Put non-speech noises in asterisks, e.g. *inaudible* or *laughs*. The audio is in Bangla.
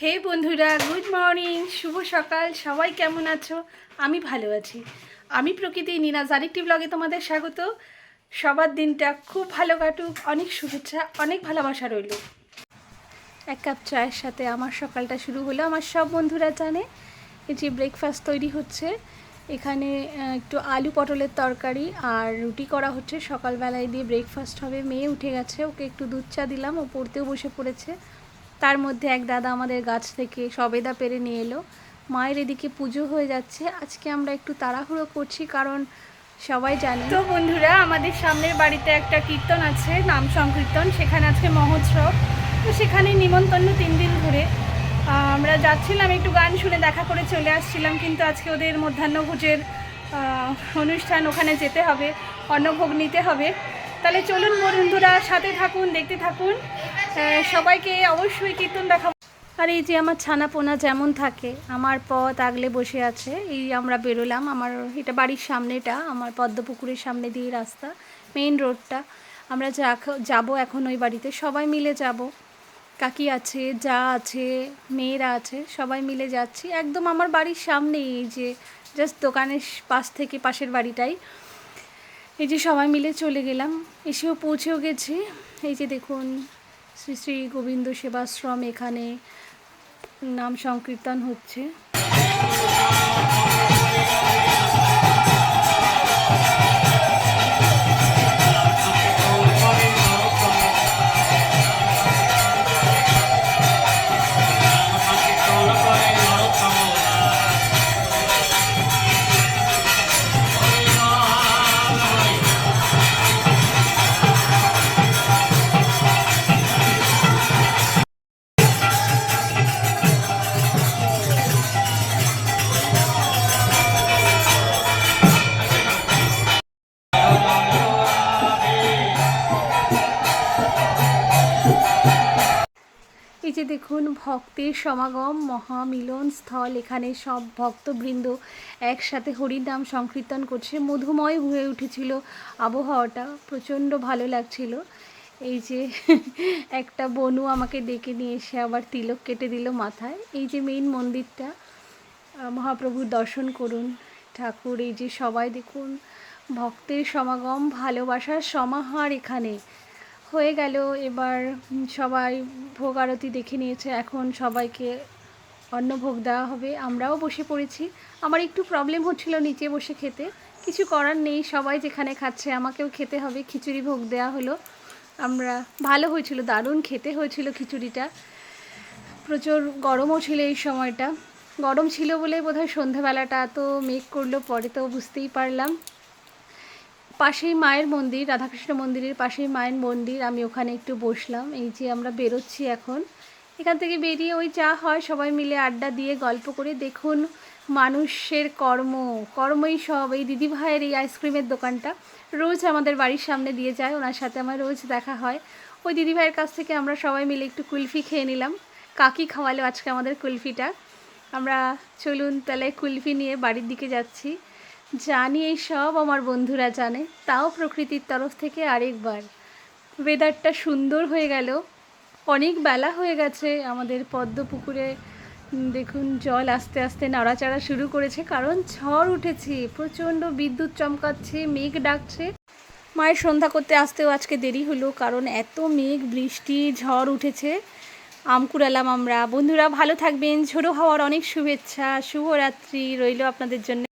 হে বন্ধুরা, গুড মর্নিং, শুভ সকাল, সবাই কেমন আছো? আমি ভালো আছি। আমি প্রকৃতি নিনাজ আরেকটি ব্লগে তোমাদের স্বাগত। সবার দিনটা খুব ভালো কাটুক, অনেক শুভেচ্ছা, অনেক ভালোবাসা রইল। এক কাপ চায়ের সাথে আমার সকালটা শুরু হলো। আমার সব বন্ধুরা জানে যে ব্রেকফাস্ট তৈরি হচ্ছে। এখানে একটু আলু পটলের তরকারি আর রুটি করা হচ্ছে। সকালবেলায় দিয়ে ব্রেকফাস্ট হবে। মেয়ে উঠে গেছে, ওকে একটু দুধ চা দিলাম। ও পড়তেও বসে পড়েছে। তার মধ্যে এক দাদা আমাদের গাছ থেকে সবেদা পেরে নিয়ে এলো। মায়ের এদিকে পুজো হয়ে যাচ্ছে। আজকে আমরা একটু তাড়াহুড়ো করছি কারণ সবাই জানে। তো বন্ধুরা, আমাদের সামনের বাড়িতে একটা কীর্তন আছে, নাম সংকীর্তন। সেখানে আজকে মহোৎসব। তো সেখানে নিমন্ত্রণ তিন দিন ধরে। আমরা যাচ্ছিলাম, একটু গান শুনে দেখা করে চলে আসছিলাম, কিন্তু আজকে ওদের মধ্যাহ্নভোজের অনুষ্ঠান ওখানে যেতে হবে, অন্নভোগ নিতে হবে। তাহলে চলুন বন্ধুরা, সাথে থাকুন, দেখতে থাকুন। সবাইকে অবশ্যই কীর্তন দেখাবো। আর এই যে আমার ছানা পোনা যেমন থাকে, আমার পথ আগলে বসে আছে, এই আমরা বেরোলাম, আমার এটা বাড়ির সামনেটা, আমার পদ্মপুকুরের সামনে দিয়ে রাস্তা মেইন রোডটা আমরা যা যাব এখন ওই বাড়িতে, সবাই মিলে যাব। কাকি আছে, যা আছে, মেয়েরা আছে, সবাই মিলে যাচ্ছি। একদম আমার বাড়ির সামনেই এই যে জাস্ট দোকানের পাশ থেকে পাশের বাড়িটাই। এই যে সবাই মিলে চলে গেলাম, এসেও পৌঁছেও গেছি। এই যে দেখুন শ্রী শ্রী গোবিন্দ সেবাশ্রম এখানে নাম সংকীর্তন হচ্ছে। এই যে দেখুন, ভক্তের সমাগম, মহামিলন স্থল, এখানে সব ভক্তবৃন্দ একসাথে হরির নাম সংকীর্তন করছে। মধুময় হয়ে উঠেছিল আবহাওয়াটা, প্রচণ্ড ভালো লাগছিল। এই যে *laughs* একটা বনু আমাকে ডেকে নিয়ে এসে আবার তিলক কেটে দিল মাথায়। এই যে মেইন মন্দিরটা মহাপ্রভুর দর্শন করুন। ঠাকুর, এই যে সবাই দেখুন, ভক্তের সমাগম, ভালোবাসার সমাহার এখানে। হয়ে গেল। এবার সবাই ভোগ আরতি দেখে নিয়েছে। এখন সবাইকে অন্নভোগ দেওয়া হবে। আমরাও বসে পড়েছি। আমার একটু প্রবলেম হচ্ছিল নিচে বসে খেতে। কিছু করার নেই। সবাই যেখানে খাচ্ছে, আমাকেও খেতে হবে। খিচুড়ি ভোগ দেওয়া হলো। আমরা, ভালো হয়েছিল, দারুণ খেতে হয়েছিল খিচুড়িটা। প্রচুর গরমও ছিল এই সময়টা। গরম ছিল বলে বোধহয় সন্ধেবেলাটা এত মেঘ করল, পরে তো বুঝতেই পারলাম। পাশেই মায়ের মন্দির, রাধাকৃষ্ণ মন্দিরের পাশেই মায়ের মন্দির, আমি ওখানে একটু বসলাম। এই যে আমরা বেরোচ্ছি এখন। এখান থেকে বেরিয়ে ওই যা হয়, সবাই মিলে আড্ডা দিয়ে গল্প করে দেখুন মানুষের কর্ম। কর্মই সব। এই দিদি ভাইয়ের এই আইসক্রিমের দোকানটা রোজ আমাদের বাড়ির সামনে দিয়ে যায়, ওনার সাথে আমার রোজ দেখা হয়। ওই দিদি ভাইয়ের কাছ থেকে আমরা সবাই মিলে একটু কুলফি খেয়ে নিলাম। কাকি খাওয়ালো আজকে আমাদের কুলফিটা। আমরা চলুন তাহলে কুলফি নিয়ে বাড়ির দিকে যাচ্ছি। জানি এই সব আমার বন্ধুরা জানে, তাও প্রকৃতির তরফ থেকে আরেকবার। ওয়েদারটা সুন্দর হয়ে গেল। অনেক বেলা হয়ে গেছে, আমাদের পদ্ম পুকুরে দেখুন, জল আস্তে আস্তে নাড়াচাড়া শুরু করেছে, কারণ ঝড় উঠেছে, প্রচণ্ড বিদ্যুৎ চমকাচ্ছে, মেঘ ডাকছে। মায়ের সন্ধ্যা করতে আসতেও আজকে দেরি হলো, কারণ এত মেঘ, বৃষ্টি, ঝড় উঠেছে। আম কুড়ালাম আমরা। বন্ধুরা, ভালো থাকবেন। ঝোড়ো হওয়ার অনেক শুভেচ্ছা। শুভরাত্রি। রইল আপনাদের জন্য।